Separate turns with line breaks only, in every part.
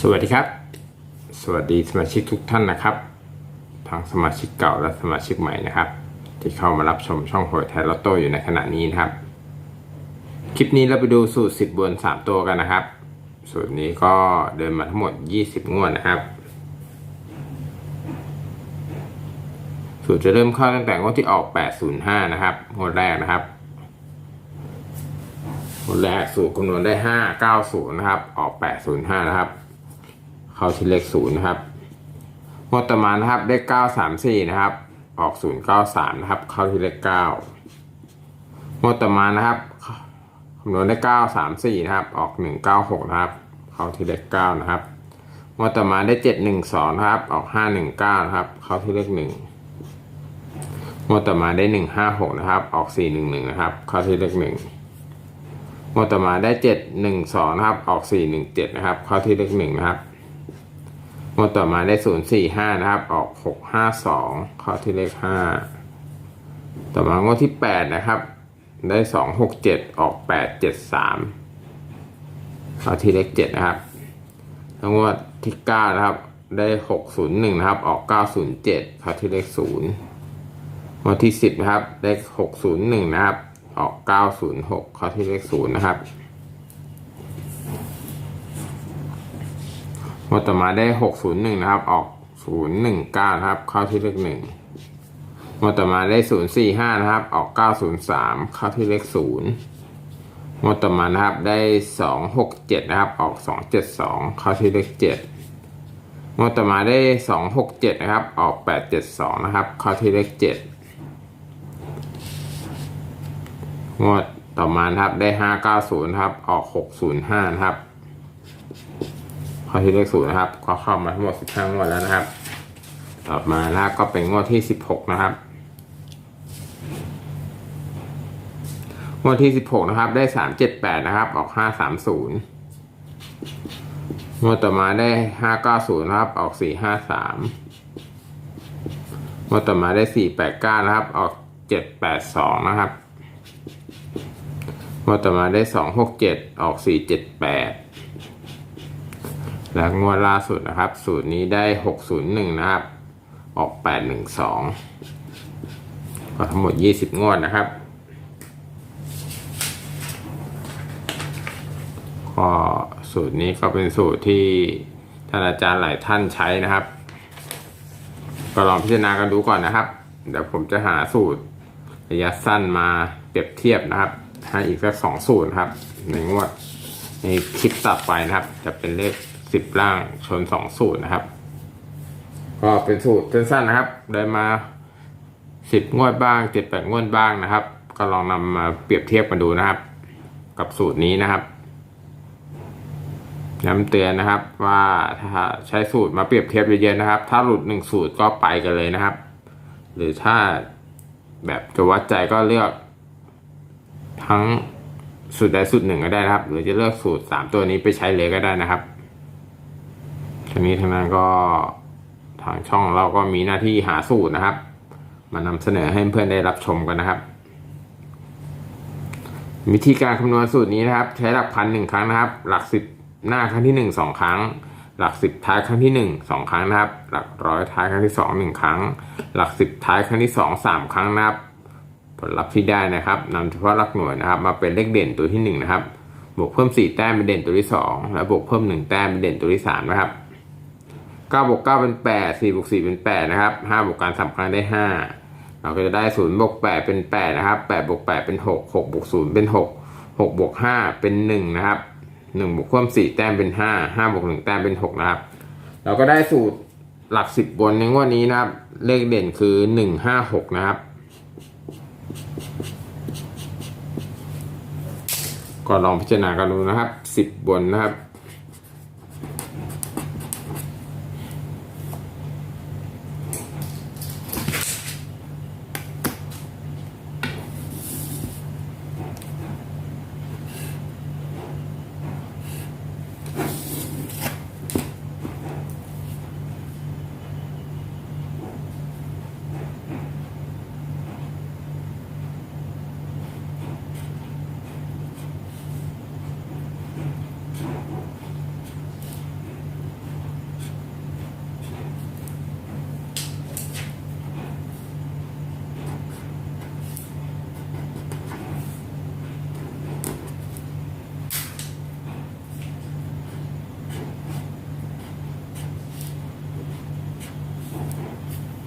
สวัสดีครับ สวัสดีสมาชิกทุกท่านนะครับ ทั้งสมาชิกเก่าและสมาชิกใหม่นะครับ ที่เข้ามารับชมช่องโหวยไทยลอตโต้อยู่ในขณะนี้นะครับ คลิปนี้เราไปดูสูตร 10บน 3 ตัวกันนะครับ สูตรนี้ก็เดินมาทั้งหมด 20 งวดนะครับ สูตรจะเริ่มเข้าตั้งแต่งวดที่ออก 805 นะครับงวดแรกนะครับงวดแรกสูตรคำนวณได้ 590 นะครับ ออก 805 นะครับ เข้าที่เลขศูนย์นะครับงวดต่อมานะครับเลขเก้าสามสี่นะครับ ออกศูนย์เก้าสามนะครับ เข้าที่เลขเก้างวดต่อมานะครับคำนวณได้เก้าสามสี่นะครับ ออกหนึ่งเก้าหกนะครับ เข้าที่เลขเก้านะครับงวดต่อมาได้เจ็ดหนึ่งสองนะครับ ออกห้าหนึ่งเก้านะครับ เข้าที่เลขหนึ่งงวดต่อมาได้หนึ่งห้าหกนะครับ ออกสี่หนึ่งหนึ่งนะครับ เข้าที่เลขหนึ่งงวดต่อมาได้เจ็ดหนึ่งสองนะครับ ออกสี่หนึ่งเจ็ดนะครับ เข้าที่เลขหนึ่งนะครับ งวดต่อมาได้045นะครับ ออก652เข้าที่เลข5ต่อมางวดที่8นะครับ ได้267ออก873เข้าที่เลข7นะครับแล้วงวดที่9นะครับ ได้601นะครับ ออก907เข้าที่เลข0งวดที่10นะครับ ได้601นะครับ ออก906เข้าที่เลข0นะครับ งวดต่อมาได้601นะครับ ออก019นะครับ เข้าที่เลข1งวดต่อมาได้045นะครับ ออก903เข้าที่เลข0งวดต่อมานะครับได้267นะครับ ออก272เข้าที่เลข7งวดต่อมาได้267นะครับ ออก872นะครับเข้าที่เลข7งวดต่อมานะครับได้590นะครับ ออก605นะครับ อที่เลขศูนย์นะครับก็เข้ามาทั้งหมดสิบห้างวดแล้วนะครับ ต่อมานะครับก็เป็นงวดที่สิบหกนะครับงวดที่สิบหกนะครับ ได้สามเจ็ดแปดนะครับ ออกห้าสามศูนย์งวดต่อมาได้ห้าเก้าศูนย์นะครับ ออกสี่ห้าสามงวดต่อมาได้สี่แปดเก้านะครับ ออกเจ็ดแปดสองนะครับงวดต่อมาได้สองหกเจ็ดออกสี่เจ็ดแปด และงวดล่าสุดนะครับ สูตรนี้ได้ 601 นะครับ ออก 812 ก็ทั้งหมด 20 งวดนะครับก็สูตรนี้ก็เป็นสูตรที่ท่านอาจารย์หลายท่านใช้นะครับ ก็ลองพิจารณากันดูก่อนนะครับ เดี๋ยวผมจะหาสูตรระยะสั้นมาเปรียบเทียบนะครับให้อีกสักสองสูตรครับในงวดในคลิปต่อไปนะครับ จะเป็นเลข สิบล่างชนสองสูตรนะครับ ก็เป็นสูตรสั้นๆนะครับ ได้มาสิบงวดบ้างเจ็ดแปดงวดบ้างนะครับ ก็ลองนำมาเปรียบเทียบกันดูนะครับ กับสูตรนี้นะครับย้ำเตือนนะครับว่าถ้าใช้สูตรมาเปรียบเทียบเยอะๆนะครับ ถ้าหลุดหนึ่งสูตรก็ไปกันเลยนะครับ หรือถ้าแบบจะวัดใจก็เลือก ทั้งสูตรใดสูตรหนึ่งก็ได้นะครับ หรือจะเลือกสูตรสามตัวนี้ไปใช้เลยก็ได้นะครับ ทั้งนี้ทั้งนั้นก็ทางช่องเราก็มีหน้าที่หาสูตรนะครับ มานำเสนอให้เพื่อนได้รับชมกันนะครับ วิธีการคำนวณสูตรนี้นะครับ ใช้หลักพันหนึ่งครั้งนะครับ หลักสิบหน้าครั้งที่หนึ่งสองครั้ง หลักสิบท้ายครั้งที่หนึ่งสองครั้งนะครับ หลักร้อยท้ายครั้งที่สองหนึ่งครั้ง หลักสิบท้ายครั้งที่สองสามครั้งนะครับ ผลลัพธ์ที่ได้นะครับนำเฉพาะหลักหน่วยนะครับ มาเป็นเลขเด่นตัวที่หนึ่งนะครับบวกเพิ่มสี่แต้มเป็นเด่นตัวที่สองและบวกเพิ่มหนึ่งแต้มเป็นเด่นตัวที่สามนะครับ ก้าบวกเก้าเป็นแปดสี่บวกสี่เป็นแปดนะครับห้าบวกการสามครั้งได้ห้าเราก็จะได้ศูนย์บวกแปดเป็นแปดนะครับแปดบวกแปดเป็นหกหกบวกศูนย์เป็นหกหกบวกห้าเป็นหนึ่งนะครับหนึ่งบวกเพิ่มสี่แต้มเป็นห้าห้าบวกหนึ่งแต้มเป็นหกนะครับ เราก็ได้สูตรหลักสิบบนในงวดนี้นะครับ เลขเด่นคือหนึ่งห้าหกนะครับก็ลองพิจารณากันดูนะครับสิบบนนะครับ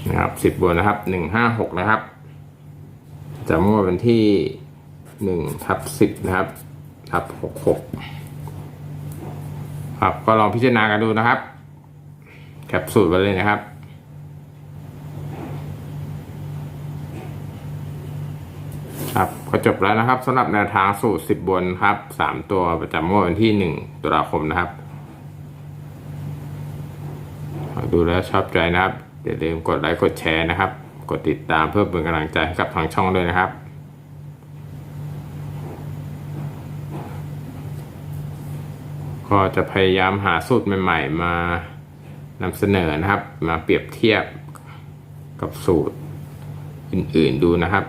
นะครับสิบบนนะครับหนึ่งห้าหกนะครับจะมั่วเป็นที่หนึ่งทับสิบนะครับทับหกหกครับก็ลองพิจารณากันดูนะครับแคปสูตรไปเลยนะครับครับก็จบแล้วนะครับสำหรับแนวทางสูตร 10 บนครับ 3 ตัวประจำงวดวันที่ 1 ตุลาคมนะครับ ดูแล้วชอบใจนะครับ อย่าลืมกดไลค์กดแชร์นะครับ กดติดตามเพื่อเป็นกำลังใจให้กับทางช่องด้วยนะครับ ก็จะพยายามหาสูตรใหม่ ๆ มานำเสนอนะครับ มาเปรียบเทียบกับสูตรอื่นๆดูนะครับ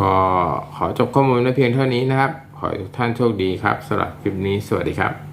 ก็ขอจบข้อมูลไว้เพียงเท่านี้นะครับ ขอให้ทุกท่านโชคดีครับสำหรับคลิปนี้สวัสดีครับ